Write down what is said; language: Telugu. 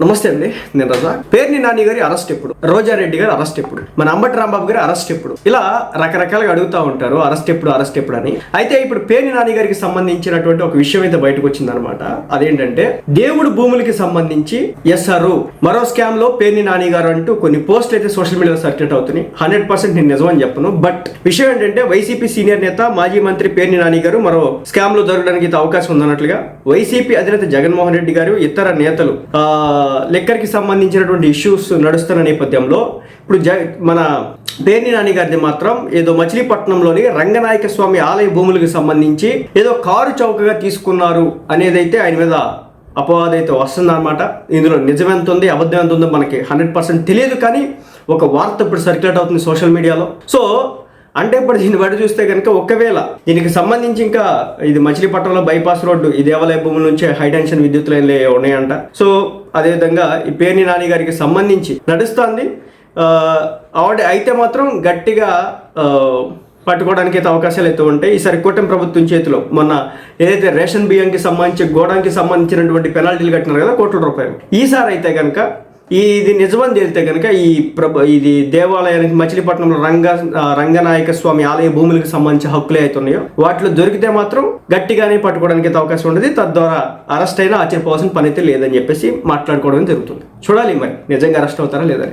నమస్తే అండి నేను రజా. పేర్ని నాని గారి అరెస్ట్ ఎప్పుడు? రోజారెడ్డి గారి అరెస్ట్ ఎప్పుడు? మన అంబటి రాంబాబు గారి అరెస్ట్ ఎప్పుడు? ఇలా రకరకాలుగా అడుగుతా ఉంటారు అరెస్ట్ ఎప్పుడు అరెస్ట్ ఎప్పుడు అని. అయితే ఇప్పుడు పేర్ని నాని గారికి సంబంధించినటువంటి ఒక విషయం అయితే బయటకు వచ్చిందనమాట అదేంటంటే దేవుడు భూములకి సంబంధించి ఎస్ఆర్ మరో స్కామ్లో పేర్ని నాని గారు అంటూ కొన్ని పోస్టులు అయితే సోషల్ మీడియాలో సర్క్యులేట్ అవుతున్నాయి. హండ్రెడ్ పర్సెంట్ నేను నిజమని చెప్పను. బట్ విషయం ఏంటంటే వైసీపీ సీనియర్ నేత మాజీ మంత్రి పేర్ని నాని గారు మరో స్కామ్లో జరగడానికి అయితే అవకాశం ఉందన్నట్లుగా వైసీపీ అధినేత జగన్మోహన్ రెడ్డి గారు ఇతర నేతలు ఆ, లెక్కర్కి సంబంధించినటువంటి ఇష్యూస్ నడుస్తున్న నేపథ్యంలో ఇప్పుడు జ మన పేర్ని నాని గారిది మాత్రం ఏదో మచిలీపట్నంలోని రంగనాయక స్వామి ఆలయ భూములకు సంబంధించి ఏదో కారు చౌకగా తీసుకున్నారు అనేదైతే ఆయన మీద అపవాదం అయితే వస్తుందన్నమాట. ఇందులో నిజం ఎంత ఉంది అబద్ధం ఎంత ఉందో మనకి హండ్రెడ్ పర్సెంట్ తెలియదు కానీ ఒక వార్త ఇప్పుడు సర్క్యులేట్ అవుతుంది సోషల్ మీడియాలో. సో అంటే ఇప్పుడు దీన్ని బట్టి చూస్తే కనుక ఒకవేళ దీనికి సంబంధించి ఇంకా ఇది మచిలీపట్నంలో బైపాస్ రోడ్డు ఈ దేవాలయ భూముల నుంచి హై టెన్షన్ విద్యుత్ లైన్లు ఉన్నాయంట. సో అదేవిధంగా ఈ పేర్ని నాని గారికి సంబంధించి నడుస్తుంది. ఆవిడ అయితే మాత్రం గట్టిగా పట్టుకోవడానికి అయితే అవకాశాలు అయితే ఉంటాయి. ఈసారి కూటమి ప్రభుత్వం చేతిలో మొన్న ఏదైతే రేషన్ బియ్యంకి సంబంధించి గోడానికి సంబంధించినటువంటి పెనాల్టీలు కట్టినారు కదా కోట్ల రూపాయలు. ఈసారి అయితే కనుక ఇది నిజమని తేలితే కనుక ఈ ప్రభ ఇది దేవాలయానికి మచిలీపట్నంలో రంగ రంగనాయక స్వామి ఆలయ భూములకు సంబంధించి హక్కులే అవుతున్నాయో వాటిలో దొరికితే మాత్రం గట్టిగానే పట్టుకోవడానికి అయితే అవకాశం ఉండదు. తద్వారా అరెస్ట్ అయినా ఆశ్చర్యపోవాల్సిన పని అయితే లేదని చెప్పేసి మాట్లాడుకోవడం జరుగుతుంది. చూడాలి మరి నిజంగా అరెస్ట్ అవుతారా లేదని